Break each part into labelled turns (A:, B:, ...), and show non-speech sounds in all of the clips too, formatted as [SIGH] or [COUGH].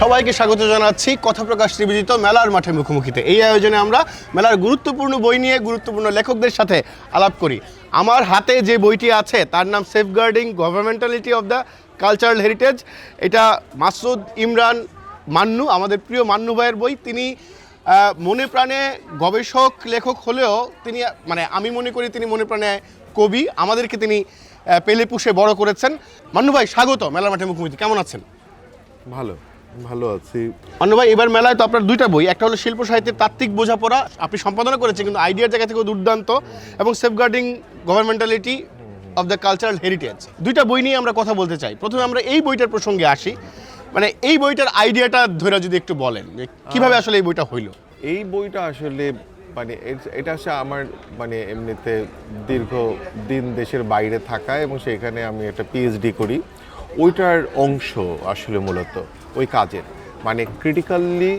A: সবাইকে স্বাগত জানাচ্ছি কথা প্রকাশ নিবেদিত মেলার মাঠে মুখোমুখিতে। এই আয়োজনে আমরা মেলার গুরুত্বপূর্ণ বই নিয়ে গুরুত্বপূর্ণ লেখকদের সাথে আলাপ করি। আমার হাতে যে বইটি আছে, তার নাম safeguarding governmentality of the cultural heritage এটা মাসুদ ইমরান মান্নু আমাদের প্রিয় মান্নু ভাইয়ের বই। তিনি মনে প্রাণে গবেষক লেখক হলেও তিনি মানে আমি মনে করি তিনি মনে প্রাণে কবি। আমাদেরকে তিনি পেলে পুষে বড় করেছেন। মান্নু ভাই স্বাগত মেলার মাঠে মুখোমুখি। কেমন আছেন?
B: ভালো ভালো আছি।
A: অন্য ভাই এবার মেলায় তো আপনার দুইটা বই। একটা হলো শিল্প সাহিত্যের তাত্ত্বিক বোঝাপড়া। আপনি সম্পাদনা করেছেন কিন্তু আইডিয়ার জায়গা থেকেও দুর্দান্ত। এবং safeguarding governmentality of the cultural heritage দুইটা বই নিয়ে আমরা কথা বলতে চাই। প্রথমে আমরা এই বইটার প্রসঙ্গে আসি। মানে এই বইটার আইডিয়াটা ধরে যদি একটু বলেন যে কীভাবে আসলে এই বইটা হইল?
B: এই বইটা আসলে মানে এটা হচ্ছে আমার মানে এমনিতে দীর্ঘ দিন দেশের বাইরে থাকা এবং সেখানে আমি একটা পিএইচডি করি। ওইটার অংশ আসলে মূলত ওই কাজের। মানে ক্রিটিক্যালি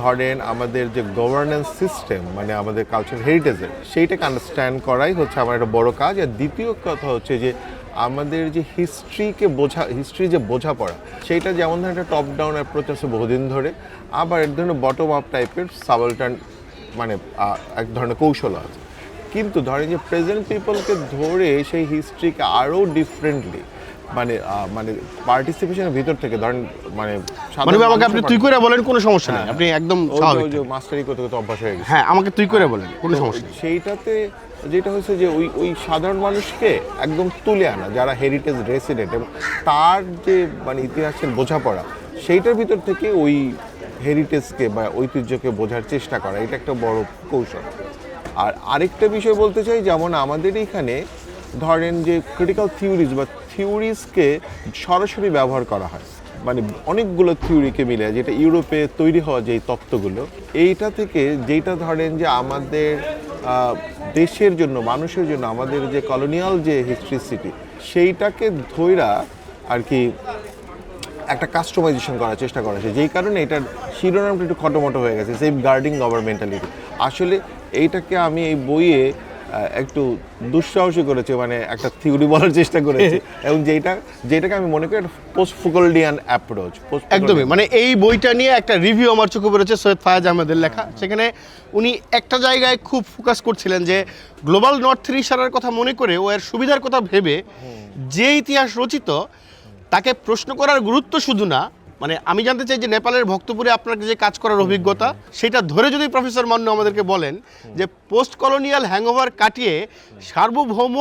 B: ধরেন আমাদের যে গভর্নেন্স সিস্টেম মানে আমাদের কালচার হেরিটেজের সেইটাকে আন্ডারস্ট্যান্ড করাই হচ্ছে আমার একটা বড় কাজ। আর দ্বিতীয় কথা হচ্ছে যে আমাদের যে হিস্ট্রিকে বোঝা হিস্ট্রি যে বোঝাপড়া, সেইটা যেমন ধরেন একটা টপ ডাউন অ্যাপ্রোচ আছে বহুদিন ধরে, আবার এক ধরনের বটম আপ টাইপের সাবলটান মানে এক ধরনের কৌশল আছে। কিন্তু ধরেন যে প্রেজেন্ট পিপলকে ধরে সেই হিস্ট্রিকে আরও ডিফারেন্টলি মানে মানে পার্টিসিপেশনের ভিতর থেকে ধরেন মানে
A: মানে আমাকে আপনি তুই করে বলেন কোনো সমস্যা নেই। আপনি একদম স্বাভাবিক
B: মাস্টারি করতে করতে অভ্যাস হয়ে গেছে।
A: হ্যাঁ আমাকে তুই করে বলেন কোনো সমস্যা নেই।
B: সেইটাতে যেটা হয়েছে যে ওই ওই সাধারণ মানুষকে একদম তুলে আনা যারা হেরিটেজ রেসিডেন্ট এবং তার যে মানে ইতিহাসের বোঝাপড়া সেইটার ভিতর থেকে ওই হেরিটেজকে বা ঐতিহ্যকে বোঝার চেষ্টা করা এটা একটা বড় কৌশল। আর আরেকটা বিষয় বলতে চাই যেমন আমাদের এখানে ধরেন যে ক্রিটিক্যাল থিওরিজ বা থিওরিজকে সরাসরি ব্যবহার করা হয়। মানে অনেকগুলো থিওরিকে মিলে যেটা ইউরোপে তৈরি হওয়া যেই তত্ত্বগুলো, এইটা থেকে যেটা ধরেন যে আমাদের দেশের জন্য, মানুষের জন্য, আমাদের যে কলোনিয়াল যে হিস্ট্রিসিটি সেইটাকে ধৈরা আর কি একটা কাস্টমাইজেশন করার চেষ্টা করা হয়েছে। যেই কারণে এটার শিরোনামটা একটু খটোমটো হয়ে গেছে সেফ গার্ডিং গভর্নমেন্টালিটি আসলে এইটাকে আমি এই বইয়ে একটু দুঃসাহসী করেছে মানে একটা থিওরি বলার চেষ্টা করেছে। [LAUGHS] এবং যেটা যেটাকে আমি মনে করি পোস্ট ফুকলডিয়ান অ্যাপ্রোচ
A: একদমই মানে এই বইটা নিয়ে একটা রিভিউ আমার চোখে পড়েছে সৈয়দ ফায়াজ আহমেদের লেখা। সেখানে উনি একটা জায়গায় খুব ফোকাস করছিলেন যে গ্লোবাল নর্থ থ্রি সারার কথা মনে করে ও এর সুবিধার কথা ভেবে যে ইতিহাস রচিত তাকে প্রশ্ন করার গুরুত্ব শুধু না মানে আমি জানতে চাই যে নেপালের ভক্তপুরে আপনার যে কাজ করার অভিজ্ঞতা, সেটা ধরে যদি প্রফেসর মান্নু আমাদেরকে বলেন যে পোস্ট কলোনিয়াল হ্যাংওভার কাটিয়ে সার্বভৌম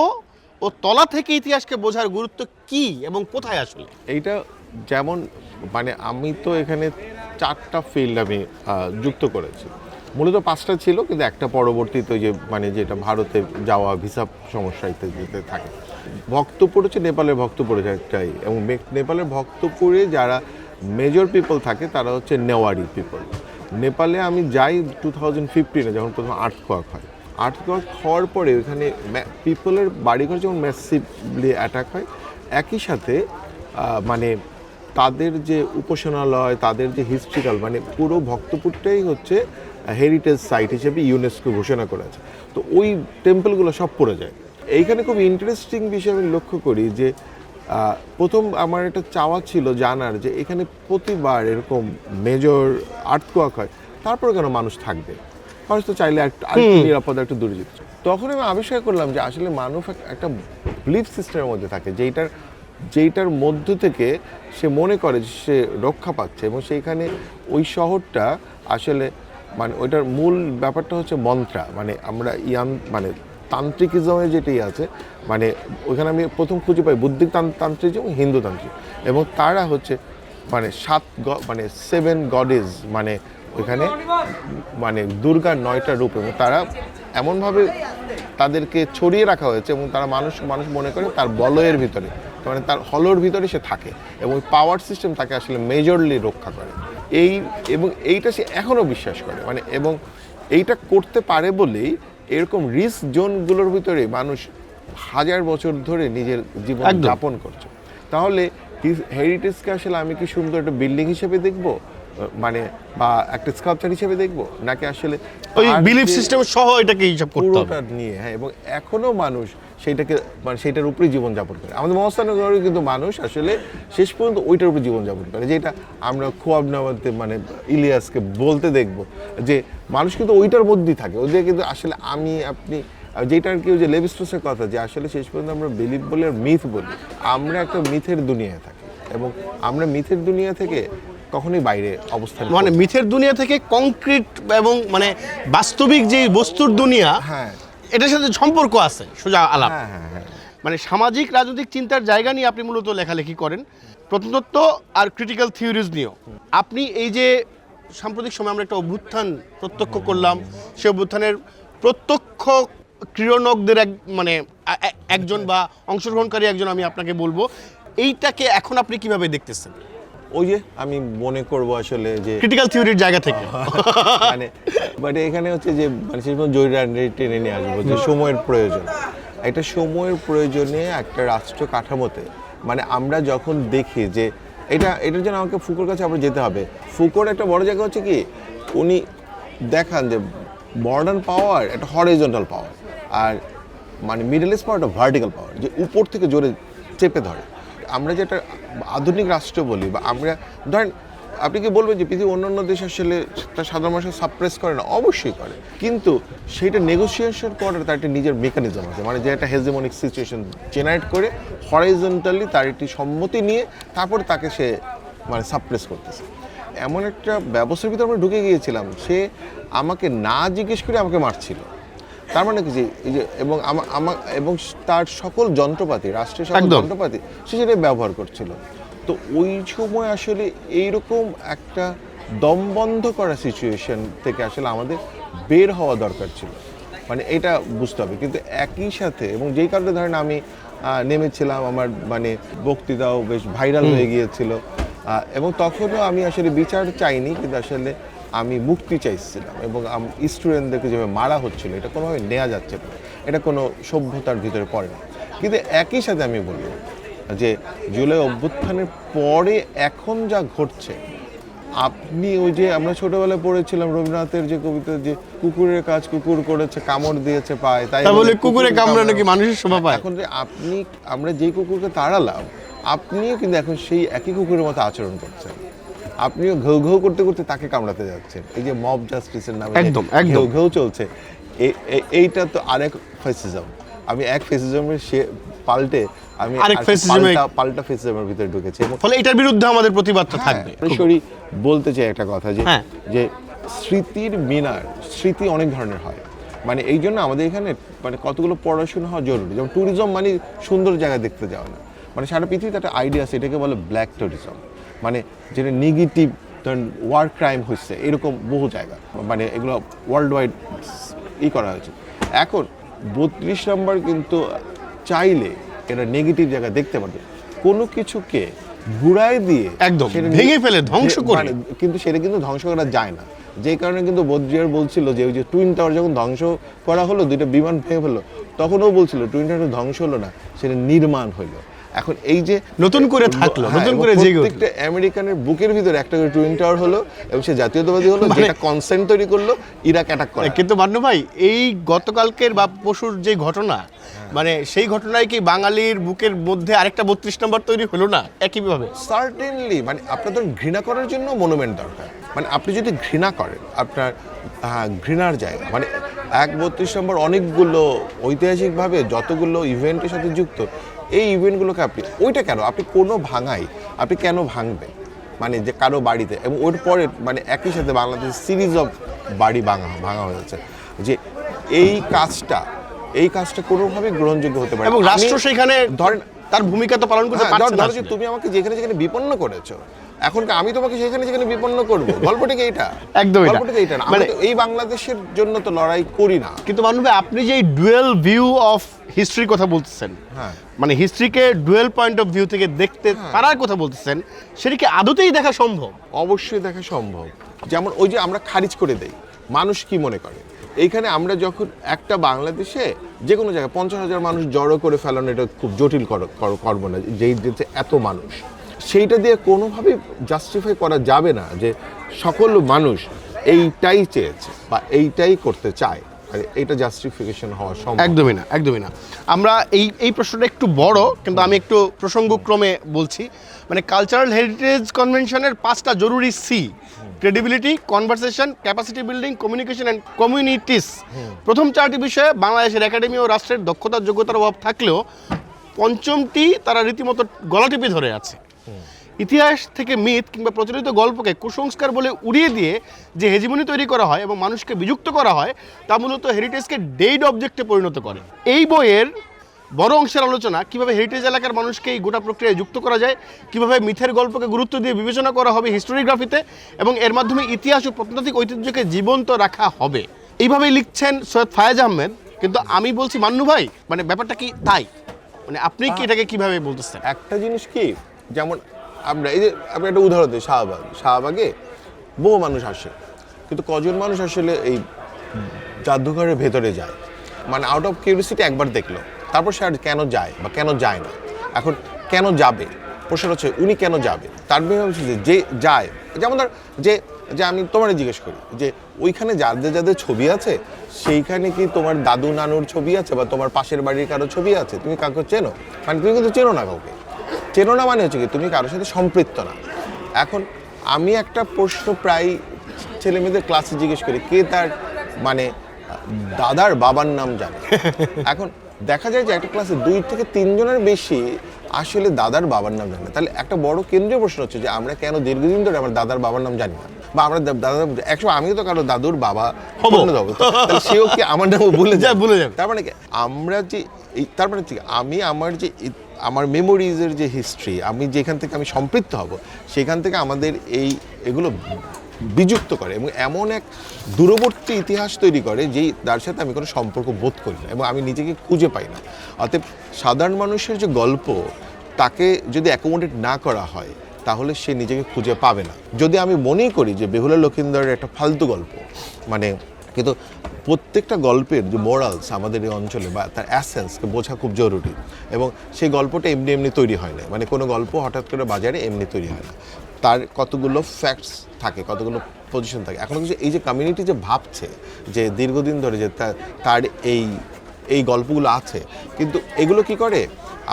A: ও তলা থেকে ইতিহাসকে বোঝার গুরুত্ব কি এবং কোথায় আসলে?
B: এইটা যেমন মানে আমি তো এখানে চারটা ফিল্ড আমি যুক্ত করেছি। মূলত পাঁচটা ছিল, কিন্তু একটা পরবর্তীতে যে মানে যেটা ভারতে যাওয়া ভিসা সমস্যা ইত্যাদিতে থাকে। ভক্তপুর হচ্ছে নেপালের ভক্তপুরে একটাই এবং নেপালের ভক্তপুরে যারা মেজর পিপল থাকে, তারা হচ্ছে নেওয়ারি পিপল। নেপালে আমি যাই টু থাউজেন্ড ফিফটিনে, যখন প্রথম আর্থ কোয়াক হয়। আর্থ কোয়াক হওয়ার পরে ওখানে পিপলের বাড়িঘর যেমন ম্যাসিভলি অ্যাটাক হয়, একই সাথে মানে তাদের যে উপাসনালয়, তাদের যে হিস্ট্রিক্যাল মানে পুরো ভক্তপুরটাই হচ্ছে হেরিটেজ সাইট হিসেবে ইউনেস্কো ঘোষণা করেছে। তো ওই টেম্পলগুলো সব পড়ে যায়। এইখানে খুব ইন্টারেস্টিং বিষয় আমি লক্ষ্য করি যে প্রথম আমার একটা চাওয়া ছিল জানার যে এখানে প্রতিবার এরকম মেজর আর্থকোয়াক হয় তারপর কেন মানুষ থাকবে? মানুষ তো চাইলে একটু নিরাপদ একটু দূরে যেতে তখন আমি আবিষ্কার করলাম যে আসলে মানুষ এক- একটা বিলিফ সিস্টেমের মধ্যে থাকে যেইটার যেইটার মধ্য থেকে সে মনে করে যে সে রক্ষা পাচ্ছে এবং সেইখানে ওই শহরটা আসলে মানে ওইটার মূল ব্যাপারটা হচ্ছে মন্ত্রা। মানে আমরা ইয়ান মানে তান্ত্রিকিজমে যেটি আছে মানে ওইখানে আমি প্রথম খুঁজে পাই বুদ্ধিক তান- তান্ত্রিজম এবং হিন্দু তান্ত্রিক। এবং তারা হচ্ছে মানে সাত মানে সেভেন গডেজ মানে ওইখানে মানে দুর্গার নয়টা রূপ এবং তারা এমনভাবে তাদেরকে ছড়িয়ে রাখা হয়েছে এবং তারা মানুষ মানুষ মনে করে তার বলয়ের ভিতরে মানে তার হলোর ভিতরে সে থাকে এবং পাওয়ার সিস্টেম তাকে আসলে মেজরলি রক্ষা করে। এই এবং এইটা সে এখনও বিশ্বাস করে মানে এবং এইটা করতে পারে বলেই এরকম রিস্ক জোনগুলোর ভিতরে মানুষ হাজার বছর ধরে নিজের জীবন যাপন করছে। তাহলে হেরিটেজকে আসলে আমি কি সুন্দর একটা বিল্ডিং হিসেবে দেখব? মানে বা একটা স্কাল্পচার হিসেবে দেখব? নাকি আসলে
A: ওই বিলিফ সিস্টেম সহ এটাকে হিসাব করতে হবে।
B: নিয়ে হ্যাঁ এবং এখনও মানুষ সেইটাকে মানে সেইটার উপরেই জীবনযাপন করে। আমাদের মহাস্থানগরে কিন্তু মানুষ আসলে শেষ পর্যন্ত ওইটার উপরে জীবনযাপন করে যেটা আমরা খোয়াব নামাতে মানে ইলিয়াসকে বলতে দেখব যে মানুষ কিন্তু ওইটার মধ্যেই থাকে। ওদের কিন্তু আসলে আমি আপনি যেটা আর কি ওই যে লেভিস্টোসের কথা যে আসলে শেষ পর্যন্ত আমরা বিলিভ বলি আর মিথ বলি। আমরা একটা মিথের দুনিয়ায় থাকি এবং আমরা মিথের দুনিয়া থেকে কখনোই বাইরে অবস্থান
A: মানে মিথের দুনিয়া থেকে কংক্রিট এবং মানে বাস্তবিক যে বস্তুর দুনিয়া
B: হ্যাঁ।
A: এটার সাথে সম্পর্ক আছে সোজা আলাপ।
B: হ্যাঁ হ্যাঁ হ্যাঁ।
A: মানে সামাজিক রাজনৈতিক চিন্তার জায়গা নিয়ে আপনি মূলত লেখালেখি করেন। প্রত্নতত্ত্ব আর ক্রিটিক্যাল থিওরিজ নিয়েও। আপনি এই যে সাম্প্রতিক সময় আমরা একটা অভ্যুত্থান প্রত্যক্ষ করলাম সেই অভ্যুত্থানের প্রত্যক্ষ ক্রীড়নকদের এক মানে একজন বা অংশগ্রহণকারী একজন আমি আপনাকে বলব এইটাকে এখন আপনি কীভাবে দেখতেছেন?
B: ওই যে আমি মনে করব আসলে যে
A: ক্রিটিক্যাল থিওরির জায়গা থেকে। [LAUGHS]
B: মানে বাট এখানে হচ্ছে যে মানে জরুরি আইন টেনে নিয়ে আসব যে সময়ের প্রয়োজন। একটা সময়ের প্রয়োজনে একটা রাষ্ট্র কাঠামোতে মানে আমরা যখন দেখি যে এটা এটার জন্য আমাকে ফুকোর কাছে আবার যেতে হবে। ফুকোর একটা বড় জায়গা হচ্ছে কি উনি দেখান যে মডার্ন পাওয়ার একটা হরিজন্টাল পাওয়ার আর মানে মিডল ইস্ট পাওয়ার একটা ভার্টিক্যাল পাওয়ার যে উপর থেকে জোরে চেপে ধরে। আমরা যেটা আধুনিক রাষ্ট্র বলি বা আমরা, ধরেন আপনি কি বলবেন যে পৃথিবীর অন্যান্য দেশ আসলে তার সাধারণ মানুষ সাপ্রেস করে না? অবশ্যই করে। কিন্তু সেইটা নেগোসিয়েশন করার তার একটা নিজের মেকানিজম আছে। মানে যে একটা হেজেমনিক সিচুয়েশন জেনারেট করে হরাইজন্টালি তার একটি সম্মতি নিয়ে তারপর তাকে সে মানে সাপ্রেস করতেছে। এমন একটা ব্যবস্থার ভিতরে আমরা ঢুকে গিয়েছিলাম। সে আমাকে না জিজ্ঞেস করে আমাকে মারছিল। তার মানে কি যে এই যে এবং আমা- আমা- এবং তার সকল যন্ত্রপাতি রাষ্ট্রের সকল যন্ত্রপাতি সে সেটাই ব্যবহার করছিল। তো ওই সময় আসলে এইরকম একটা দমবন্ধ করা সিচুয়েশন থেকে আসলে আমাদের বের হওয়া দরকার ছিল। মানে এটা বুঝতে হবে। কিন্তু একই সাথে এবং যেই কারণে ধরেন আমি নেমেছিলাম আমার মানে বক্তৃতাও বেশ ভাইরাল হয়ে গিয়েছিল। এবং তখনও আমি আসলে বিচার চাইনি কিন্তু আসলে আমি মুক্তি চাইছিলাম এবং স্টুডেন্টদেরকে যেভাবে মারা হচ্ছিল এটা কোনোভাবে নেওয়া যাচ্ছে না। এটা কোনো সভ্যতার ভিতরে পড়ে না। কিন্তু একই সাথে আমি বলব যে জুলাই অভ্যুত্থানের পরে এখন যা ঘটছে আপনি ওই যে আমরা ছোটবেলায় পড়েছিলাম রবীন্দ্রনাথের যে কবিতা যে কুকুরের কাজ কুকুর করেছে কামড় দিয়েছে পায়। তাই
A: বলে কুকুরে কামড়ানো
B: কামড়ানো।
A: কি মানুষের শোভা পায়?
B: এখন যে আপনি আমরা যেই কুকুরকে তাড়ালাম আপনিও কিন্তু এখন সেই একই কুকুরের মতো আচরণ করছেন। আপনিও ঘেউ ঘেউ করতে করতে তাকে কামড়াতে যাচ্ছেন। এই যে মব জাস্টিসের নামে
A: একদম, একদম।
B: ঘেউ ঘেউ চলছে এইটা তো আরেক ফেসিজম আমি এক ফেসিজমের সে পাল্টে আমি
A: আরেক fascism
B: পাল্টা ফেসিজমের ভিতরে ঢুকেছি
A: ফলে এটার বিরুদ্ধে আমাদের প্রতিবাদটা থাকবে।
B: সরাসরি বলতে চাই একটা কথা যে
A: হ্যাঁ।
B: যে স্মৃতির মিনার স্মৃতি অনেক ধরনের হয়। মানে এই জন্য আমাদের এখানে মানে কতগুলো পড়াশোনা হওয়া জরুরি। যেমন ট্যুরিজম মানে সুন্দর জায়গা দেখতে যাওয়া না। মানে সারা পৃথিবীতে একটা আইডিয়া আছে এটাকে বলে ব্ল্যাক ট্যুরিজম মানে যেটা নেগেটিভ ধরেন ওয়ার ক্রাইম হচ্ছে এরকম বহু জায়গা। মানে এগুলো ওয়ার্ল্ড ওয়াইড ই করা হয়েছে। এখন বত্রিশ নম্বর কিন্তু চাইলে এটা নেগেটিভ জায়গা দেখতে পারবে। কোনো কিছুকে ঘুরায় দিয়ে
A: একদম, ভেঙে ফেলে, ধ্বংস করে।
B: মানে কিন্তু সেটা কিন্তু ধ্বংস করা যায় না। যে কারণে কিন্তু বদ্রিয়ার বলছিল যে ওই যে টুইন টাওয়ার যখন ধ্বংস করা হলো দুইটা বিমান ভেঙে ফেলল তখনও বলছিল টুইন টাওয়ার ধ্বংস হলো না সেটা নির্মাণ হইল। এখন এই যে
A: নতুন করে থাকল,
B: হ্যাঁ,
A: নতুন করে জেগে উঠল।
B: প্রত্যেকটা আমেরিকানের বুকের ভিতরে একটা করে টুইন টাওয়ার হলো এবং সে জাতীয়তাবাদী হলো
A: মানে-
B: যেটা কনসেন্ট তৈরি করল ইরাক অ্যাটাক করে।
A: কিন্তু মান্নু ভাই এই গতকালকের বা পশুর যে ঘটনা মানে সেই ঘটনায় কি বাঙালির বুকের মধ্যে আরেকটা বত্রিশ নম্বর তৈরি হলো না একইভাবে?
B: সার্টেনলি মানে আপনার ধরুন ঘৃণা করার জন্য মনুমেন্ট দরকার। মানে আপনি যদি ঘৃণা করেন আপনার হ্যাঁ, ঘৃণার জায়গা মানে এক বত্রিশ নম্বর অনেকগুলো ঐতিহাসিকভাবে যতগুলো ইভেন্টের সাথে যুক্ত এই ইভেন্টগুলোকে আপনি ওইটা কেন? আপনি কোনো ভাঙাই আপনি কেন ভাঙবেন? মানে যে কারও বাড়িতে এবং ওর পরে মানে একই সাথে বাংলাদেশ সিরিজ অফ বাড়ি ভাঙা ভাঙা হয়েছে যে এই কাজটা এই কাজটা কোনোভাবেই গ্রহণযোগ্য হতে পারে
A: এবং রাষ্ট্র সেখানে
B: ধরেন
A: তার ভূমিকা তো পালন করতে
B: হ্যাঁ,
A: পারছে না।
B: ধরো যে তুমি আমাকে যেখানে যেখানে বিপন্ন করেছ এখন আমি তোমাকে সেখানে যেখানে বিপন্ন করব? গল্পটা কি এইটা?
A: একদম এটা।
B: গল্পটা এইটা না।
A: মানে-
B: এই বাংলাদেশের জন্য তো লড়াই করি না।
A: কিন্তু মান্নু আপনি যে ডুয়েল ভিউ অফ হিস্ট্রির কথা বলতেছেন
B: হ্যাঁ।
A: মানে হিস্ট্রিকে ডুয়েল পয়েন্ট অফ ভিউ থেকে দেখতে পারার কথা বলতেছেন সেটা কি আদতেই দেখা সম্ভব?
B: অবশ্যই দেখা সম্ভব। যেমন ওই যে আমরা খারিজ করে দেই মানুষ কি মনে করে? এইখানে আমরা যখন একটা বাংলাদেশে যে কোনো জায়গায় পঞ্চাশ হাজার মানুষ জড়ো করে ফেলানো এটা খুব জটিল কর- কর- কর্ম না যেই এত মানুষ। সেইটা দিয়ে কোনোভাবেই জাস্টিফাই করা যাবে না যে সকল মানুষ এইটাই চেয়েছে বা এইটাই করতে চায়। এইটা জাস্টিফিকেশন হওয়া সম্ভব।
A: একদমই না একদমই না। আমরা এই এই প্রশ্নটা একটু বড়, কিন্তু আমি একটু প্রসঙ্গক্রমে বলছি। মানে কালচারাল হেরিটেজ কনভেনশনের পাঁচটা জরুরি C credibility conversation capacity building communication and communities প্রথম চারটি বিষয়ে বাংলাদেশের একাডেমি ও রাষ্ট্রের দক্ষতার, যোগ্যতার অভাব থাকলেও পঞ্চমটি তারা রীতিমতো গলাটিপে ধরে আছে। ইতিহাস থেকে মিথ কিংবা প্রচলিত গল্পকে কুসংস্কার বলে উড়িয়ে দিয়ে যে হেজিমনি তৈরি করা হয় এবং মানুষকে বিযুক্ত করা হয় তা মূলত হেরিটেজকে ডেইড অবজেক্টে পরিণত করে। এই বইয়ের বড় অংশের আলোচনা কীভাবে হেরিটেজ এলাকার মানুষকে এই গোটা প্রক্রিয়ায় যুক্ত করা যায় কীভাবে মিথের গল্পকে গুরুত্ব দিয়ে বিবেচনা করা হবে হিস্টোরিগ্রাফিতে এবং এর মাধ্যমে ইতিহাস ও প্রত্নতাত্ত্বিক ঐতিহ্যকে জীবন্ত রাখা হবে। এইভাবেই লিখছেন সৈয়দ ফায়াজ আহমেদ কিন্তু আমি বলছি মান্নু ভাই মানে ব্যাপারটা কি তাই? মানে আপনি কি এটাকে কীভাবে বলতেছেন
B: একটা জিনিস কি যেমন আমরা, এই যে আমরা একটা উদাহরণ দিই, শাহবাগ। শাহবাগে বহু মানুষ আসে, কিন্তু কজন মানুষ আসলে এই জাদুঘরের ভেতরে যায়? মানে আউট অফ কিউরিয়াসিটি একবার দেখল, তারপর সে আর কেন যায় বা কেন যায় না? এখন কেন যাবে? প্রশ্ন হচ্ছে, উনি কেন যাবে? তার হচ্ছে যে যে যায়, যেমন ধর, যে যে আমি তোমার জিজ্ঞেস করি, যে ওইখানে যাদের যাদের ছবি আছে, সেইখানে কি তোমার দাদু নানুর ছবি আছে বা তোমার পাশের বাড়ির কারও ছবি আছে? তুমি কাউকে চেনো? মানে তুমি কিন্তু চেনো না কাউকে। চেনো না মানে হচ্ছে কি তুমি কারোর সাথে সম্পৃক্ত না। এখন আমি একটা প্রশ্ন প্রায় ছেলে মেয়েদের ক্লাসে জিজ্ঞেস করি কে তার মানে দাদার বাবার নাম জানে? [LAUGHS] এখন দেখা যায় যে একটা ক্লাসে দুই থেকে তিনজনের বেশি আসলে দাদার বাবার নাম জানে না। তাহলে একটা বড় কেন্দ্রীয় প্রশ্ন হচ্ছে যে আমরা কেন দীর্ঘদিন ধরে আমার দাদার বাবার নাম জানি না বা আমরা দাদা একসময় আমিও তো কারও দাদুর বাবা
A: হব।
B: তাহলে সেও কি আমার নামও ভুলে যায়
A: ভুলে যাবে।
B: তার মানে কি আমরা যে তার মানে কি আমি আমার যে আমার মেমোরিজের যে হিস্ট্রি আমি যেখান থেকে আমি সম্পৃক্ত হব সেখান থেকে আমাদের এই এগুলো বিযুক্ত করে এবং এমন এক দূরবর্তী ইতিহাস তৈরি করে যেই তার সাথে আমি কোনো সম্পর্ক বোধ করি না এবং আমি নিজেকে খুঁজে পাই না। অতএব সাধারণ মানুষের যে গল্প, তাকে যদি অ্যাকোমোডেট না করা হয়, তাহলে সে নিজেকে খুঁজে পাবে না। যদি আমি মনেই করি যে বেহুলা লক্ষিন্দরের একটা ফালতু গল্প মানে কিন্তু প্রত্যেকটা গল্পের যে মোরালস আমাদের এই অঞ্চলে বা তার অ্যাসেন্সকে বোঝা খুব জরুরি এবং সেই গল্পটা এমনি এমনি তৈরি হয় না। মানে কোনো গল্প হঠাৎ করে বাজারে এমনি তৈরি হয় না। তার কতগুলো ফ্যাক্টস থাকে কতগুলো পজিশন থাকে। এখন হচ্ছে এই যে কমিউনিটি যে ভাবছে যে দীর্ঘদিন ধরে যে তার এই এই গল্পগুলো আছে কিন্তু এগুলো কি করে?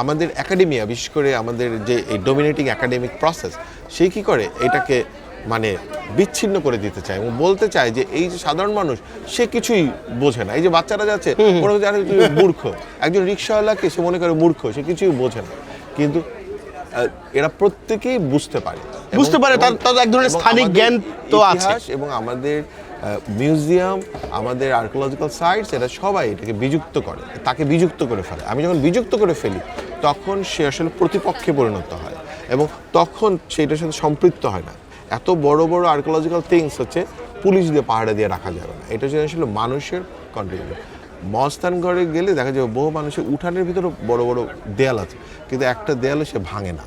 B: আমাদের একাডেমিয়া বিশেষ করে আমাদের যে এই ডোমিনেটিং একাডেমিক প্রসেস সে কি করে? এটাকে মানে বিচ্ছিন্ন করে দিতে চায় এবং বলতে চায় যে এই যে সাধারণ মানুষ সে কিছুই বোঝে না। এই যে বাচ্চারা যাচ্ছে মনে মূর্খ। একজন রিক্সাওয়ালাকে সে মনে করে মূর্খ সে কিছুই বোঝে না। কিন্তু এরা প্রত্যেকেই বুঝতে পারে।
A: বুঝতে পারে, তার- তার এক ধরনের স্থানিক জ্ঞান তো আছে।
B: এবং আমাদের মিউজিয়াম আমাদের আর্কোলজিক্যাল সাইটস এরা সবাই এটাকে বিযুক্ত করে তাকে বিযুক্ত করে ফেলে। আমি যখন বিযুক্ত করে ফেলি তখন সে আসলে প্রতিপক্ষে পরিণত হয় এবং তখন সেটার সাথে সম্পৃক্ত হয় না। এত বড় বড় আর্কোলজিক্যাল থিংস হচ্ছে পুলিশ দিয়ে পাহাড়ে দিয়ে রাখা যাবে না। এটা হচ্ছে আসলে মানুষের কন্ট্রিবিউশন মস্তান ঘরে গেলে দেখা যাবে বহু মানুষের উঠানের ভিতরে বড় বড় দেয়াল আছে কিন্তু একটা দেয়ালও সে ভাঙে না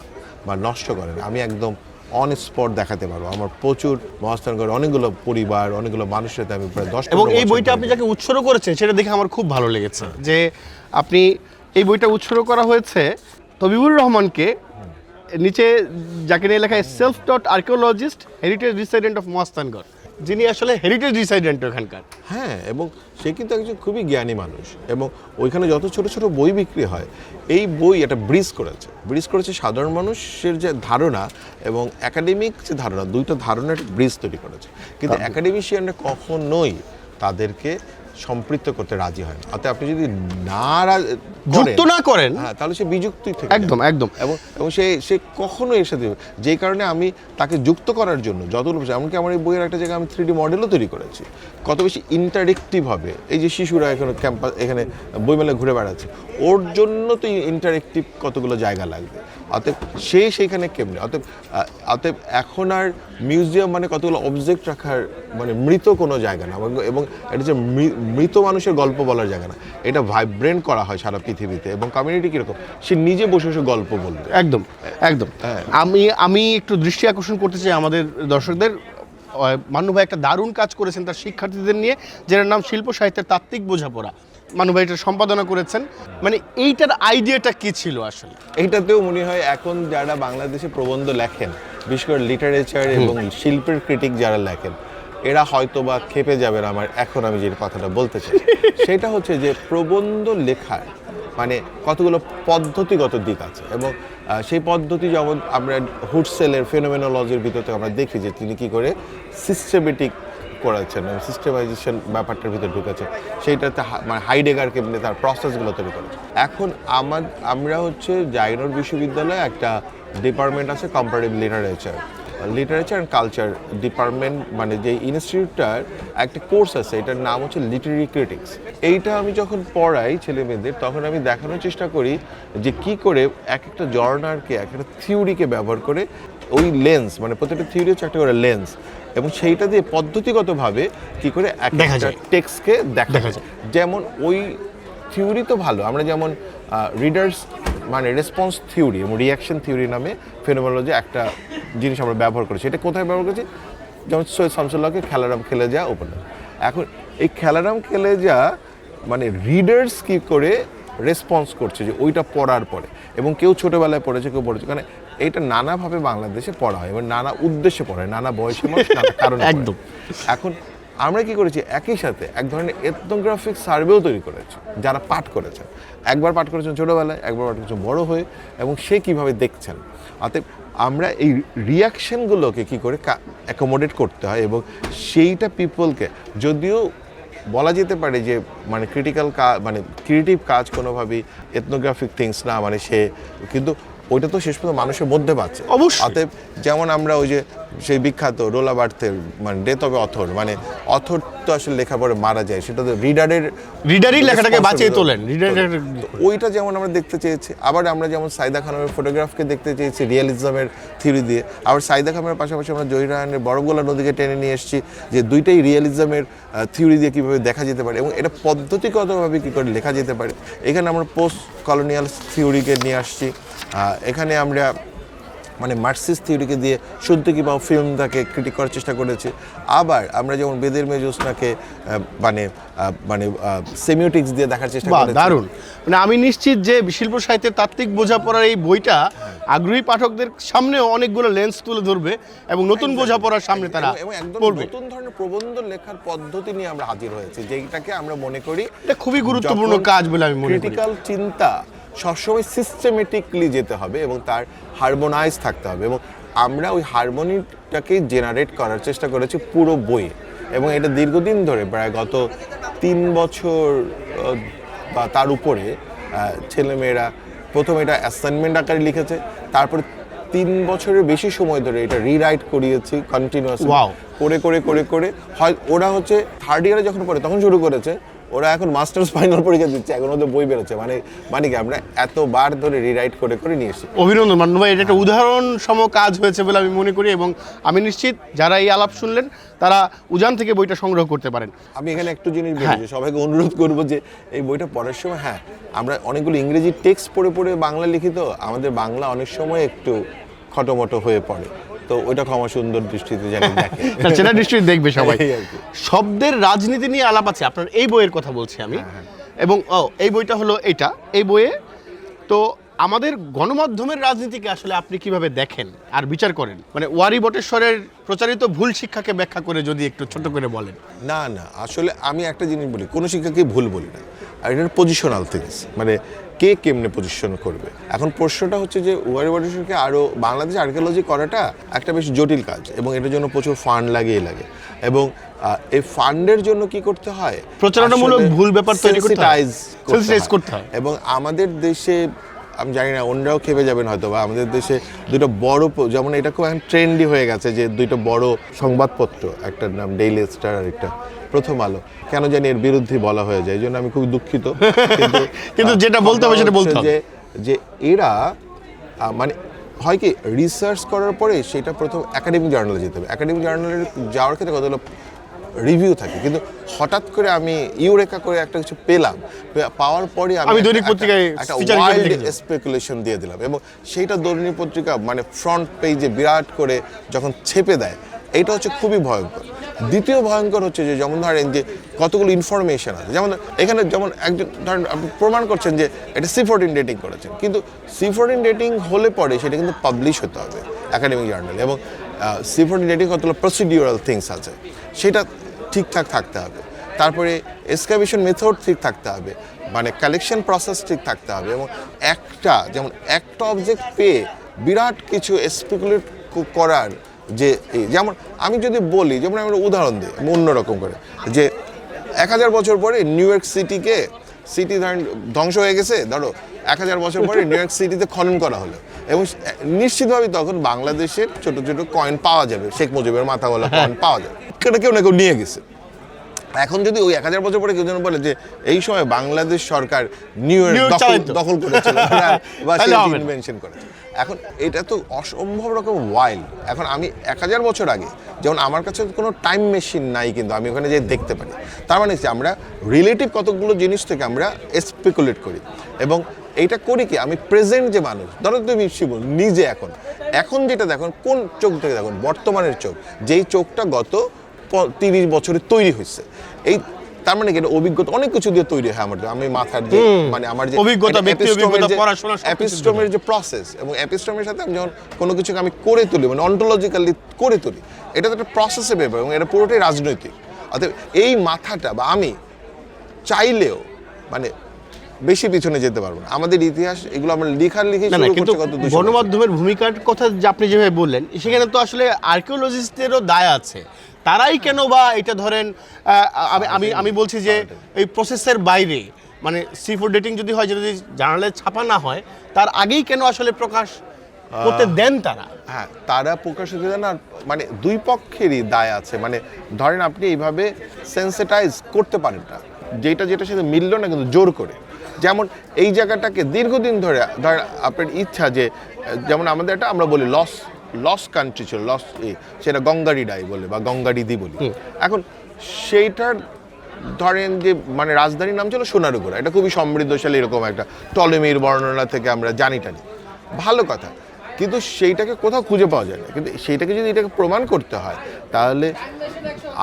B: বা নষ্ট করে না। আমি একদম অন স্পট দেখাতে পারব। আমার প্রচুর মহাস্থানগর অনেকগুলো পরিবার অনেকগুলো মানুষের সাথে আমি প্রায় দশ
A: এবং এই বইটা আপনি যাকে উৎসর্গ করেছেন সেটা দেখে আমার খুব ভালো লেগেছে যে আপনি এই বইটা উৎসর্গ করা হয়েছে তবিবুর রহমানকে। নিচে যাকে নিয়ে লেখা self taught archaeologist heritage resident of Mastangarh যিনি আসলে হেরিটেজ রিসাইডেন্ট ওখানকার
B: হ্যাঁ এবং সে কিন্তু একজন খুবই জ্ঞানী মানুষ এবং ওইখানে যত ছোট ছোট বই বিক্রি হয় এই বই একটা ব্রিজ করেছে। ব্রিজ করেছে সাধারণ মানুষের যে ধারণা এবং একাডেমিক যে ধারণা দুইটা ধারণার ব্রিজ তৈরি করেছে। কিন্তু একাডেমিশিয়ানরা কখনোই তাদেরকে সম্পৃক্ত করতে রাজি হয় না। অর্থাৎ আপনি যদি না
A: যুক্ত না করেন
B: হ্যাঁ তাহলে সে বিযুক্তই থেকে
A: একদম একদম।
B: এবং এবং সে সে কখনো এর সাথে যেই কারণে আমি তাকে যুক্ত করার জন্য যতগুলো এমনকি আমার এই বইয়ের একটা জায়গায় আমি থ্রি ডি মডেলও তৈরি করেছি। কত বেশি ইন্টারেক্টিভ হবে। এই যে শিশুরা এখানে ক্যাম্পাস এখানে বইমেলায় ঘুরে বেড়াচ্ছে ওর জন্য তো ইন্টারেক্টিভ কতগুলো জায়গা লাগবে? অতএব সে সেইখানে কেমনে? অতএব অতএব এখন আর মিউজিয়াম মানে কতগুলো অবজেক্ট রাখার মানে মৃত কোনো জায়গা না এবং- এটা যে মৃত মানুষের গল্প বলার জায়গা না। এটা ভাইব্রেন্ট করা হয় সারা পৃথিবীতে এবং কমিউনিটি কীরকম? সে নিজে বসে বসে গল্প বলবে।
A: একদম একদম।
B: হ্যাঁ।
A: আমি আমি একটু দৃষ্টি আকর্ষণ করতে চাই আমাদের দর্শকদের। মান্নু ভাই একটা দারুণ কাজ করেছেন তার শিক্ষার্থীদের নিয়ে যেটার নাম শিল্প সাহিত্যের তাত্ত্বিক বোঝাপড়া। মান্নু ভাই এটা সম্পাদনা করেছেন। মানে এইটার আইডিয়াটা কি ছিল আসলে?
B: এইটাতেও মনে হয় এখন যারা বাংলাদেশে প্রবন্ধ লেখেন বিশেষ করে লিটারেচার এবং শিল্পের ক্রিটিক যারা লেখেন এরা হয়তো বা খেপে যাবেন আমার এখন আমি যে কথাটা বলতে চাই। সেটা হচ্ছে যে প্রবন্ধ লেখার মানে কতগুলো পদ্ধতিগত দিক আছে এবং সেই পদ্ধতি যেমন আমরা হুডসেলের ফেনোমেনোলজির ভিতরে আমরা দেখি যে তিনি কি করে সিস্টেমেটিক করেছেন সিস্টেমাইজেশন ব্যাপারটার ভিতরে ঢুকেছে সেইটাতে মানে হাইডেগার কেমনি তার প্রসেসগুলো তৈরি করেছে এখন আমার, আমরা হচ্ছে জাইনর বিশ্ববিদ্যালয়ে একটা ডিপার্টমেন্ট আছে comparative literature literature and culture department মানে যে ইনস্টিটিউটটার একটা কোর্স আছে এটার নাম হচ্ছে লিটারি ক্রিটিক্স এইটা আমি যখন পড়াই ছেলে মেয়েদের তখন আমি দেখানোর চেষ্টা করি যে কি করে এক একটা জর্নারকে এক একটা থিওরিকে ব্যবহার করে ওই লেন্স মানে প্রত্যেকটা থিওরি হচ্ছে একটা করে লেন্স এবং সেইটা দিয়ে পদ্ধতিগতভাবে কি করে এক একটা। টেক্সটকে দেখা
A: দেখা
B: যায়। যেমন ওই থিওরি তো ভালো আমরা যেমন রিডার্স মানে রেসপন্স থিওরি এবং রিয়াকশন থিওরি নামে ফেনোমোলজি একটা জিনিস আমরা ব্যবহার করেছি। এটা কোথায় ব্যবহার করেছি? যেমন সৈয়দ শামসুল্লাহকে খেলারাম খেলে যা উপন্যাস। এখন এই খেলারাম খেলে যা মানে রিডার্স কি করে রেসপন্স করছে যে ওইটা পড়ার পরে এবং কেউ ছোটোবেলায় পড়েছে কেউ পড়েছে। কারণ এটা নানাভাবে বাংলাদেশে পড়া হয় এবং নানা উদ্দেশ্যে পড়া হয় নানা বয়সে মানুষ নানা কারণে
A: একদম।
B: এখন আমরা কি করেছি? একই সাথে এক ধরনের এথনোগ্রাফিক সার্ভেও তৈরি করেছি যারা পাঠ করেছেন। একবার পাঠ করেছেন ছোটোবেলায় একবার পাঠ করেছেন বড় হয়ে এবং সে কীভাবে দেখছেন? অতএব আমরা এই রিয়াকশনগুলোকে কি করে অ্যাকোমোডেট করতে হয় এবং সেইটা পিপলকে যদিও বলা যেতে পারে যে মানে ক্রিটিক্যাল কাজ মানে ক্রিয়েটিভ কাজ কোনোভাবেই এথনোগ্রাফিক থিংস না মানে সে কিন্তু ওইটা তো শেষ পর্যন্ত মানুষের মধ্যে পাচ্ছে।
A: অবশ্যই।
B: অতএব যেমন আমরা ওই যে সেই বিখ্যাত রোলা বার্থের মানে ডেথ অফ অথর মানে অথর তো আসলে লেখা পরে মারা যায় সেটা তো রিডারের
A: রিডারই লেখাটাকে বাঁচিয়ে তোলেন রিডার
B: ওইটা যেমন আমরা দেখতে চেয়েছি আবার আমরা যেমন সাইদা খানমের ফটোগ্রাফকে দেখতে চেয়েছি রিয়েলিজমের থিওরি দিয়ে আবার সাইদা খানের পাশাপাশি আমরা জহিরায়নের বরফগোলা নদীকে টেনে নিয়ে এসেছি যে দুইটাই রিয়েলিজমের থিওরি দিয়ে কীভাবে দেখা যেতে পারে এবং এটা পদ্ধতিগতভাবে কী করে লেখা যেতে পারে এখানে আমরা পোস্ট কলোনিয়াল থিওরিকে নিয়ে আসছি এখানে আমরা মানে মার্কসিস থিওরিকে দিয়ে শুদ্ধ কিংবা ফিল্মটাকে ক্রিটিক করার চেষ্টা করেছি। আবার আমরা যেমন বেদের মেজোসনাকে মানে মানে সেমিওটিক্স দিয়ে দেখার চেষ্টা করেছি।
A: দারুণ। মানে আমি নিশ্চিত যে শিল্প সাহিত্যের তাত্ত্বিক বোঝাপড়ার এই বইটা আগ্রহী পাঠকদের সামনেও অনেকগুলো লেন্স তুলে ধরবে এবং নতুন বোঝাপড়ার সামনে তারা পড়বে।
B: নতুন ধরনের প্রবন্ধ লেখার পদ্ধতি নিয়ে আমরা হাজির হয়েছি যেটাকে আমরা মনে করি
A: এটা খুবই গুরুত্বপূর্ণ কাজ বলে আমি মনে করি।
B: ক্রিটিক্যাল চিন্তা সবসময় সিস্টেমেটিকলি যেতে হবে এবং তার হারমোনাইজ থাকতে হবে এবং আমরা ওই হারমোনিটাকে জেনারেট করার চেষ্টা করেছি পুরো বইয়ে এবং এটা দীর্ঘদিন ধরে প্রায় গত তিন বছর বা তার উপরে ছেলেমেয়েরা প্রথম এটা অ্যাসাইনমেন্ট আকারে লিখেছে তারপরে তিন বছরের বেশি সময় ধরে এটা রিরাইট করিয়েছি কন্টিনিউয়াস. করে করে করে করে হয় ওরা হচ্ছে থার্ড ইয়ারে যখন পড়ে তখন শুরু করেছে ওরা এখন মাস্টার্স ফাইনাল পরীক্ষা দিচ্ছে এখন ওদের বই বেরোচ্ছে। মানে মানে কি আমরা এতবার ধরে রিরাইট করে করে নিয়ে এসেছি।
A: অভিনন্দন মান্নু ভাই এটা একটা উদাহরণ সম কাজ হয়েছে বলে আমি মনে করি এবং আমি নিশ্চিত যারা এই আলাপ শুনলেন তারা উজান থেকে বইটা সংগ্রহ করতে পারেন।
B: আমি এখানে একটু জিনিস
A: হ্যাঁ।
B: বলছি সবাইকে অনুরোধ করব যে এই বইটা পড়ার সময় হ্যাঁ আমরা অনেকগুলো ইংরেজি টেক্সট পড়ে পড়ে বাংলা লিখিত আমাদের বাংলা অনেক সময় একটু খটোমটো হয়ে পড়ে। তো ওইটা ক্ষমা সুন্দর দৃষ্টিতে জানি দেখে। [LAUGHS]
A: সেটা নিশ্চয়ই দেখবে সবাই। শব্দের রাজনীতি নিয়ে আলাপ আছে আপনার এই বইয়ের কথা বলছি আমি।
B: হ্যাঁ,
A: এবং ও এই বইটা হলো এটা এই বইয়ে তো আমাদের গণমাধ্যমের রাজনীতিকে আসলে আপনি কীভাবে দেখেন আর বিচার করেন? মানে ওয়ারি বটেশ্বরের প্রচারিত ভুল শিক্ষাকে ব্যাখ্যা করে যদি একটু ছোট করে বলেন।
B: না না আসলে আমি একটা জিনিস বলি কোনো শিক্ষাকে ভুল বলি না। আর এটার পজিশনাল থিংস মানে কে কেমনে পজিশন করবে? এখন প্রশ্নটা হচ্ছে যে ওয়ারি বটেশ্বরকে আরও বাংলাদেশ আর্কিওলজি করাটা একটা বেশ জটিল কাজ এবং এটার জন্য প্রচুর ফান্ড লাগেই লাগে। এবং এই ফান্ডের জন্য কি করতে হয়?
A: প্রচারণামূলক ভুল ব্যাপার তৈরি করতে হয়। করতে হয়।
B: এবং আমাদের দেশে আমি জানি না অন্যরাও খেপে যাবেন হয়তো বা আমাদের দেশে দুটো বড় যেমন এটা খুব এখন ট্রেন্ডি হয়ে গেছে যে দুটো বড় সংবাদপত্র একটার নাম ডেইলি স্টার আর একটা প্রথম আলো। কেন জানি এর বিরুদ্ধে বলা হয়ে যায় এই জন্য আমি খুব দুঃখিত। কিন্তু [LAUGHS]
A: যেটা বলতে হবে সেটা বলতে হবে।
B: যে যে এরা মানে হয় কি রিসার্চ করার পরে সেটা প্রথম একাডেমিক জার্নালে যেতে হবে। একাডেমিক জার্নালে যাওয়ার ক্ষেত্রে কতগুলো রিভিউ থাকে। কিন্তু হঠাৎ করে আমি ইউরেকা করে একটা কিছু পেলাম পাওয়ার পরে
A: আমি দৈনিক
B: একটা-
A: পত্রিকায়
B: একটা ওয়াইল্ড স্পেকুলেশন দিয়ে দিলাম এবং সেইটা দৈনিক পত্রিকা মানে ফ্রন্ট পেজে বিরাট করে যখন ছেপে দেয় এটা হচ্ছে খুবই ভয়ঙ্কর। দ্বিতীয় ভয়ঙ্কর হচ্ছে যে যেমন ধরেন যে কতগুলো ইনফরমেশন আছে যেমন এখানে যেমন একজন ধরেন আপনি প্রমাণ করছেন যে এটা সি ফোরটিন ডেটিং করেছেন কিন্তু সি ফোরটিন ডেটিং হলে পরে সেটা কিন্তু পাবলিশ হতে হবে একাডেমিক জার্নালে এবং সি ফোরটিন ডেটিং কতগুলো প্রসিডিউরাল থিংস আছে। সেটা ঠিকঠাক থাকতে হবে। তারপরে এসকাভিশন মেথড ঠিক থাকতে হবে মানে কালেকশন প্রসেস ঠিক থাকতে হবে এবং একটা, যেমন একটা অবজেক্ট পেয়ে বিরাট কিছু স্পেকুলেট করার যে যেমন আমি যদি বলি, যেমন আমি উদাহরণ দিই অন্যরকম করে, যে এক হাজার বছর পরে নিউ ইয়র্ক সিটিকে সিটি ধরেন ধ্বংস হয়ে গেছে, ধরো এক হাজার বছর পরে নিউ ইয়র্ক সিটিতে খনন করা হলো। এবং নিশ্চিতভাবে তখন বাংলাদেশের ছোট ছোট কয়েন পাওয়া যাবে। শেখ মুজিবের মাথাওয়ালা কয়েন পাওয়া যাবে। কেউ কেউ না কেউ নিয়ে গেছে। এখন যদি ওই এক হাজার বছর পরে কেউ যেন বলে যে এই সময় বাংলাদেশ সরকার নিউ ইয়র্ক দখল করেছিল [LAUGHS] বা। ইনভেনশন করেছে এখন এটা তো অসম্ভব রকম ওয়াইল্ড এখন আমি এক হাজার বছর আগে যেমন আমার কাছে কোনো টাইম মেশিন নাই কিন্তু আমি ওখানে যে দেখতে পারি। তার মানে আমরা রিলেটিভ কতগুলো জিনিস থেকে আমরা স্পেকুলেট করি। এবং এইটা করি কি? আমি প্রেজেন্ট যে মানুষ ধরো তুমি শিব নিজে এখন। এখন যেটা দেখুন কোন চোখ থেকে দেখুন? বর্তমানের চোখ। যেই চোখটা গত তিরিশ বছরে তৈরি হয়েছে। এই তার মানে কি? এটা অভিজ্ঞতা অনেক কিছু দিয়ে তৈরি হয় আমার আমি মাথার যে মানে আমার যে
A: অভিজ্ঞতা, ব্যক্তি অভিজ্ঞতা,
B: যে-
A: পড়াশোনা
B: যে প্রসেস এবং এপিস্টমের সাথে আমি যখন কোনো কিছুকে আমি করে তুলি মানে অন্টোলজিক্যালি করে তুলি এটা তো একটা প্রসেসের ব্যাপার এবং এটা পুরোটাই রাজনৈতিক। অতএব এই মাথাটা বা আমি চাইলেও মানে বেশি পিছনে যেতে পারব না। আমাদের ইতিহাস এগুলো আমরা লিখার লিখে শুরু কত
A: গণমাধ্যমের ভূমিকার কথা যে আপনি যেভাবে বললেন সেখানে তো আসলে আর্কিওলজিস্টদেরও দায় আছে। তারাই কেন বা এটা ধরেন আমি আমি বলছি যে এই প্রসেসের বাইরে মানে সি ফোর ডেটিং যদি হয় যদি জার্নালে ছাপা না হয় তার আগেই কেন আসলে প্রকাশ করতে দেন তারা?
B: হ্যাঁ তারা প্রকাশিত না মানে দুই পক্ষেরই দায় আছে। মানে ধরেন আপনি এইভাবে সেন্সিটাইজ করতে পারেন না। যেটা যেটা সাথে মিলল না কিন্তু জোর করে। যেমন এই জায়গাটাকে দীর্ঘদিন ধরে ধর আপনার ইচ্ছা যে যেমন আমাদের একটা আমরা বলি লস লস কান্ট্রি ছিল লস এ সেটা গঙ্গারি ডাই বলে বা গঙ্গারি দি বলি এখন সেইটার ধরেন যে মানে রাজধানীর নাম ছিল সোনারুগোড়া এটা খুবই সমৃদ্ধশালী এরকম একটা টলেমির বর্ণনা থেকে আমরা জানি টানি ভালো কথা কিন্তু সেইটাকে কোথাও খুঁজে পাওয়া যায় না। কিন্তু সেইটাকে যদি এটাকে প্রমাণ করতে হয় তাহলে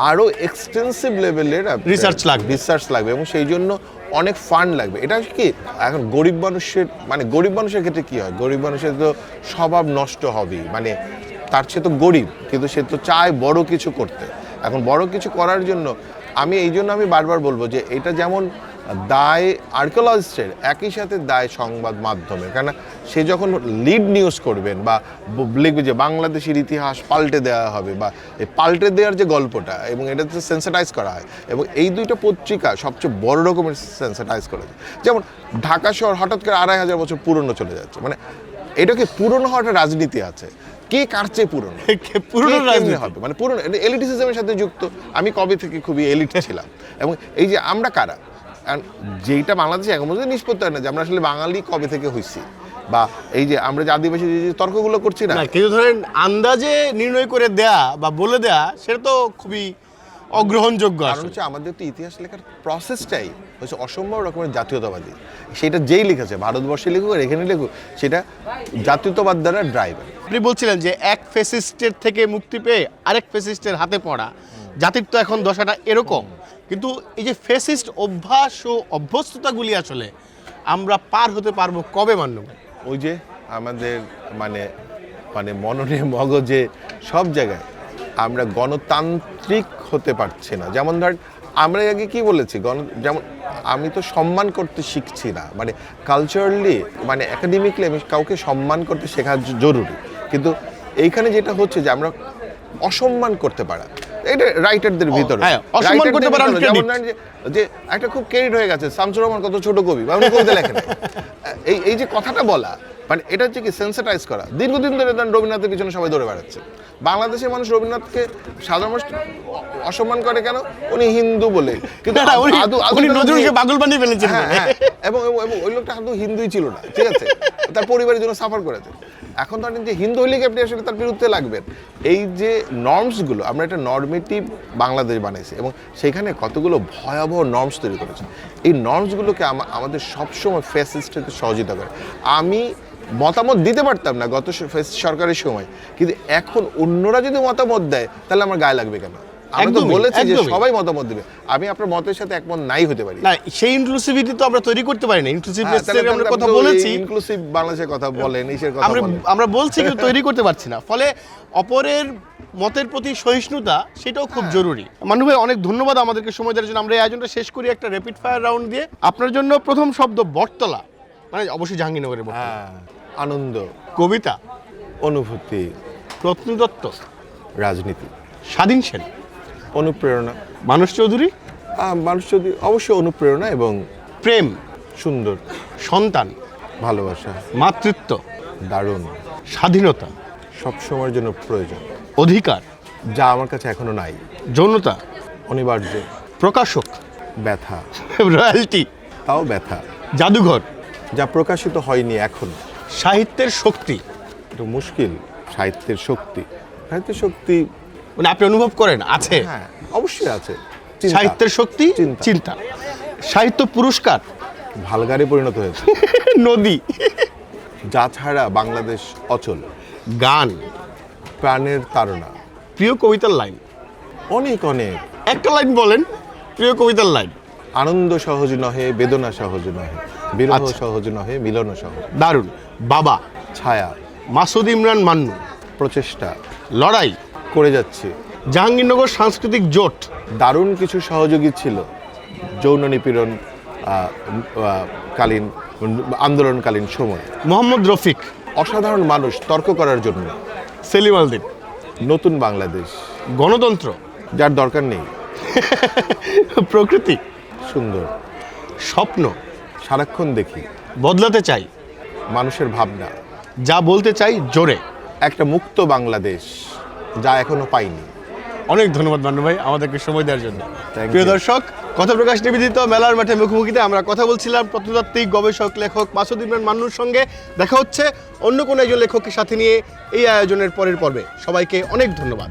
B: আরও এক্সটেন্সিভ লেভেলের
A: রিসার্চ লাগবে।
B: রিসার্চ লাগবে এবং সেই জন্য অনেক ফান্ড লাগবে। এটা কি, এখন গরিব মানুষের মানে গরিব মানুষের ক্ষেত্রে কী হয়? গরিব মানুষের তো স্বভাব নষ্ট হবেই। মানে তার সে তো গরিব, কিন্তু সে তো চায় বড় কিছু করতে। এখন বড় কিছু করার জন্য আমি, এই জন্য আমি বারবার বলব যে, এটা যেমন দায় আর্কিওলজিস্টের একই সাথে দায় সংবাদ মাধ্যমে কেন সে যখন লিড নিউজ করবেন বা লিখবে যে বাংলাদেশের ইতিহাস পাল্টে দেওয়া হবে বা এই পাল্টে দেওয়ার যে গল্পটা এবং এটাতে সেন্সিটাইজ করা হয় এবং এই দুইটা পত্রিকা সবচেয়ে বড় রকমের সেন্সিটাইজ করেছে যেমন ঢাকা শহর হঠাৎ করে আড়াই হাজার বছর পুরনো চলে যাচ্ছে। মানে এটাকে পুরনো হওয়াটা রাজনীতি আছে? কে কার চেয়ে পুরনো? [LAUGHS]
A: পুরনো
B: কে
A: রাজনীতি।
B: হবে? মানে পুরনো এলিটিসিজমের সাথে যুক্ত। আমি কবে থেকে খুবই এলিট ছিলাম? এবং এই যে আমরা কারা? যেইটা বাংলাদেশে এখন পর্যন্ত নিষ্পত্তি হয় না যে আমরা আসলে বাঙালি কবে থেকে হয়েছি বা এই যে আমরা যে আদিবাসী যে তর্কগুলো করছি না।
A: না কিন্তু ধরেন আন্দাজে নির্ণয় করে দেয়া বা বলে দেয়া সেটা তো খুবই অগ্রহণযোগ্য
B: কারণ হচ্ছে আমাদের তো ইতিহাস লেখার প্রসেসটাই হচ্ছে অসম্ভব রকমের জাতীয়তাবাদী। সেটা যেই লিখেছে ভারতবর্ষে লিখুক আর এখানে লিখুক সেটা জাতীয়তাবাদ দ্বারা ড্রাইভার
A: আপনি বলছিলেন যে এক ফেসিস্টের থেকে মুক্তি পেয়ে আরেক ফেসিস্টের হাতে পড়া। জাতির তো এখন দশাটা এরকম। কিন্তু এই যে ফেসিস্ট অভ্যাস ও অভ্যস্ততাগুলি আসলে আমরা পার হতে পারব কবে মান্য
B: ওই যে আমাদের মানে মানে মননে মগজে সব জায়গায় আমরা গণতান্ত্রিক হতে পারছি না। যেমন ধর, আমরা আগে কি বলেছি? গণ, যেমন আমি তো সম্মান করতে শিখছি না। মানে কালচারালি মানে একাডেমিকলি আমি কাউকে সম্মান করতে শেখা জরুরি। কিন্তু এইখানে যেটা হচ্ছে যে আমরা অসম্মান করতে পারা। এটা রাইটারদের ভিতরে।
A: হ্যাঁ, অসম্মান করতে পারে
B: যেমন যে একটা খুব ক্রেডিট হয়ে গেছে শামসুর রহমান কত ছোট কবি বা উনি কবিতা লেখেন। এই এই যে কথাটা বলা মানে এটা হচ্ছে কি সেন্সিটাইজ করা। দীর্ঘদিন ধরে রবীন্দ্রনাথের পিছনে সবাই দৌড়ে বেড়াচ্ছে। বাংলাদেশের মানুষ রবীন্দ্রনাথকে সাধারণ মানুষ অসম্মান করে কেন? উনি হিন্দু বলে। কিন্তু
A: উনি নজরুলকে পাগল বানিয়ে ফেলেছেন
B: হ্যাঁ, হ্যাঁ। এবং ওই লোকটা আদৌ হিন্দুই ছিল না ঠিক আছে? তার পরিবারের জন্য সাফার করেছে। এখন ধরেন যে হিন্দু হইলে কি আপনি আসলে তার বিরুদ্ধে লাগবেন? এই যে নর্মসগুলো আমরা একটা নর্মেটিভ বাংলাদেশ বানাইছি এবং সেখানে কতগুলো ভয়াবহ নর্মস তৈরি করেছে। এই নর্মসগুলোকে আমা- আমাদের সবসময় ফ্যাসিস্ট হতে সহযোগিতা করে। আমি মতামত দিতে পারতাম না গত সরকারের সময়। কিন্তু এখন অন্যরা যদি মতামত দেয় তাহলে আমার গায়ে লাগবে কেন? আমরা তো বলেছি যে সবাই মতামত দিবে। আমি আপনার মতের সাথে একমত নাই হতে পারি।
A: না সেই ইনক্লুসিভিটি তো আমরা তৈরি করতে পারি না। ইনক্লুসিভনেস
B: হ্যাঁ,
A: আমরা কথা বলেছি।
B: ইনক্লুসিভ বাংলাদেশের কথা বলেন ইসের কথা বলেন।
A: আমরা বলছি কিন্তু তৈরি করতে পারছি না। ফলে অপরের মতের প্রতি সহিষ্ণুতা সেটাও খুব
B: হ্যাঁ।
A: জরুরি। মানু ভাই অনেক ধন্যবাদ আমাদেরকে সময় দেওয়ার জন্য। আমরা এই আয়োজনটা শেষ করি একটা র্যাপিড ফায়ার রাউন্ড দিয়ে। আপনার জন্য প্রথম শব্দ বটতলা। মানে অবশ্যই জাহাঙ্গীরনগরের বটতলা
B: হ্যাঁ আনন্দ
A: কবিতা
B: অনুভূতি
A: রত্নদত্ত
B: রাজনীতি
A: স্বাধীন সেন
B: অনুপ্রেরণা।
A: মানুষ চৌধুরী?
B: মানুষ চৌধুরী অবশ্যই অনুপ্রেরণা এবং
A: প্রেম
B: সুন্দর
A: সন্তান
B: ভালোবাসা
A: মাতৃত্ব
B: দারুণ
A: স্বাধীনতা
B: সব সময়ের জন্য প্রয়োজন।
A: অধিকার
B: যা আমার কাছে এখনও নাই।
A: যৌনতা
B: অনিবার্য
A: প্রকাশক
B: ব্যথা।
A: রয়্যালটি
B: তাও ব্যথা।
A: জাদুঘর
B: যা প্রকাশিত হয়নি এখন।
A: সাহিত্যের শক্তি।
B: একটু মুশকিল সাহিত্যের শক্তি। সাহিত্যের শক্তি
A: মানে আপনি অনুভব করেন আছে?
B: হ্যাঁ অবশ্যই আছে।
A: সাহিত্যের শক্তি
B: চিন্তা।
A: সাহিত্য পুরস্কার।
B: ভালগারে পরিণত হয়েছে। [LAUGHS]
A: নদী।
B: যা ছাড়া বাংলাদেশ অচল।
A: গান
B: প্রাণের তাড়না।
A: প্রিয় কবিতার লাইন।
B: অনেক অনেক।
A: একটা লাইন বলেন প্রিয় কবিতার লাইন।
B: আনন্দ সহজ নহে বেদনা সহজ নহে। বিরহ
A: আচ্ছা।
B: সহজ নহে মিলন সহজ।
A: দারুণ। বাবা
B: ছায়া।
A: মাসুদ ইমরান মান্নু।
B: প্রচেষ্টা।
A: লড়াই।
B: করে যাচ্ছে।
A: জাহাঙ্গীরনগর সাংস্কৃতিক জোট।
B: দারুণ কিছু সহযোগী ছিল। যৌন নিপীড়ন কালীন আন্দোলনকালীন সময়।
A: মোহাম্মদ রফিক।
B: অসাধারণ মানুষ তর্ক করার জন্য।
A: সেলিম আলদিন।
B: নতুন বাংলাদেশ।
A: গণতন্ত্র।
B: যার দরকার নেই।
A: প্রকৃতি।
B: সুন্দর।
A: স্বপ্ন।
B: সারাক্ষণ দেখি।
A: বদলাতে চাই।
B: মানুষের ভাবনা।
A: যা বলতে চাই জোরে।
B: একটা মুক্ত বাংলাদেশ যা এখনও পাইনি।
A: অনেক ধন্যবাদ মান্নু ভাই আমাদেরকে সময় দেওয়ার জন্য। প্রিয়. দর্শক কথা প্রকাশ নিবেদিত মেলার মাঠে মুখোমুখিতে আমরা কথা বলছিলাম প্রত্নতাত্ত্বিক গবেষক লেখক মাসুদ ইমরান মান্নুর সঙ্গে। দেখা হচ্ছে অন্য কোনো একজন লেখককে সাথে নিয়ে এই আয়োজনের পরের পর্বে। সবাইকে অনেক ধন্যবাদ।